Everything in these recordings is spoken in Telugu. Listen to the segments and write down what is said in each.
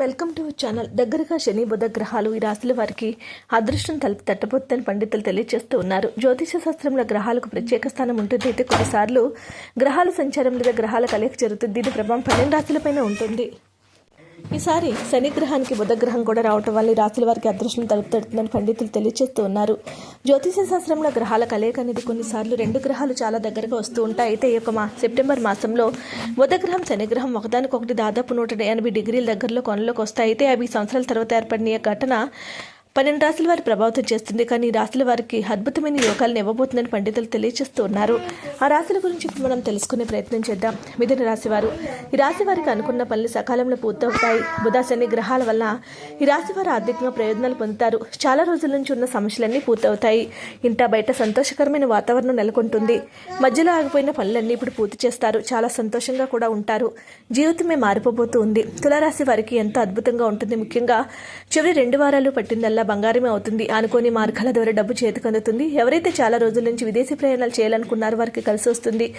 Welcome to channel. దగ్గరగా శని బుధ గ్రహాలు ఈ రాశుల వారికి అదృష్టం తలుపు తట్టబోతుందని పండితులు తెలియజేస్తూ ఉన్నారు. జ్యోతిష శాస్త్రంలో గ్రహాలకు ప్రత్యేక స్థానం ఉంటుంది. అయితే కొన్నిసార్లు గ్రహాల సంచారం లేదా గ్రహాల కలయిక జరుగుతుంది. దీని ప్రభావం పన్నెండు రాశులపైన ఉంటుంది. ఈసారి శని గ్రహానికి బుధ గ్రహం కూడా రావటం వల్ల ఈ రాశుల వారికి అదృష్టం తలుపు తడుతుందని పండితులు తెలియజేస్తూ ఉన్నారు. జ్యోతిష శాస్త్రంలో గ్రహాల కలయిక అనేది కొన్నిసార్లు రెండు గ్రహాలు చాలా దగ్గరగా వస్తూ ఉంటాయి. అయితే ఈ యొక్క మా సెప్టెంబర్ మాసంలో బుధ గ్రహం శని గ్రహం ఒకదానికొకటి దాదాపు నూట ఎనభై డిగ్రీల దగ్గరలో కొనలోకి వస్తాయి. అయితే అవి సంవత్సరాల తర్వాత ఏర్పడిన ఘటన పన్నెండు రాశుల వారి ప్రభావితం చేస్తుంది. కానీ ఈ రాశుల వారికి అద్భుతమైన యోగాలను ఇవ్వబోతుందని పండితులు తెలియజేస్తూ ఉన్నారు ఆ రాశుల గురించి ఇప్పుడు మనం తెలుసుకునే ప్రయత్నం చేద్దాం. మిథున రాశివారు ఈ రాశి వారికి అనుకున్న పనులు సకాలంలో పూర్తవుతాయి. బుధాశని గ్రహాల వల్ల ఈ రాశి వారు ఆర్థికంగా ప్రయోజనాలు పొందుతారు. చాలా రోజుల నుంచి ఉన్న సమస్యలన్నీ పూర్తవుతాయి. ఇంట బయట సంతోషకరమైన వాతావరణం నెలకొంటుంది. మధ్యలో ఆగిపోయిన పనులన్నీ ఇప్పుడు పూర్తి చేస్తారు. చాలా సంతోషంగా కూడా ఉంటారు. జీవితమే మారిపోబోతూ ఉంది. తులారాశి వారికి ఎంతో అద్భుతంగా ఉంటుంది. ముఖ్యంగా చివరి రెండు వారాలు పట్టిందల్లా బంగారమే అవుతుంది అనుకోని మార్గాల ద్వారా డబ్బు చేతికి అందుతుంది ఎవరైతే చాలా రోజుల నుంచి విదేశీ ప్రయాణాలు చేయాలనుకున్నారో వారికి కలిసి వస్తుంది.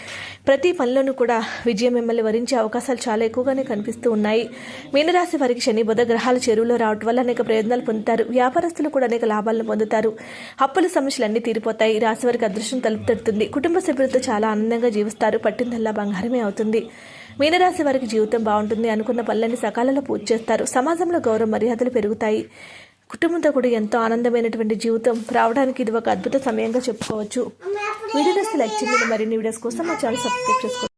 ప్రతి పనిలోనూ కూడా విజయం మిమ్మల్ని వరించే అవకాశాలు చాలా ఎక్కువగానే కనిపిస్తూ ఉన్నాయి. మీనరాశి వారికి శని బుధ గ్రహాలు చెరువులో రావడం వల్ల అనేక ప్రయోజనాలు పొందుతారు. వ్యాపారస్తులు కూడా అనేక లాభాలను పొందుతారు. అప్పుల సమస్యలు అన్ని తీరిపోతాయి. రాశి వారికి అదృష్టం తలుపు తడుతుంది కుటుంబ సభ్యులతో చాలా ఆనందంగా జీవిస్తారు. పట్టిందల్లా బంగారమే అవుతుంది. మీనరాశి వారికి జీవితం బాగుంటుంది అనుకున్న పనులన్నీ సకాలంలో పూర్తి చేస్తారు. సమాజంలో గౌరవ మర్యాదలు పెరుగుతాయి. కుటుంబంతో కూడా ఎంతో ఆనందమైనటువంటి జీవితం రావడానికి ఇది ఒక అద్భుత సమయంగా చెప్పుకోవచ్చు. వీడియోస్ లైక్ చేయండి. మరిన్ని వీడియోస్ కోసం మా ఛానల్ సబ్స్క్రైబ్ చేసుకోండి.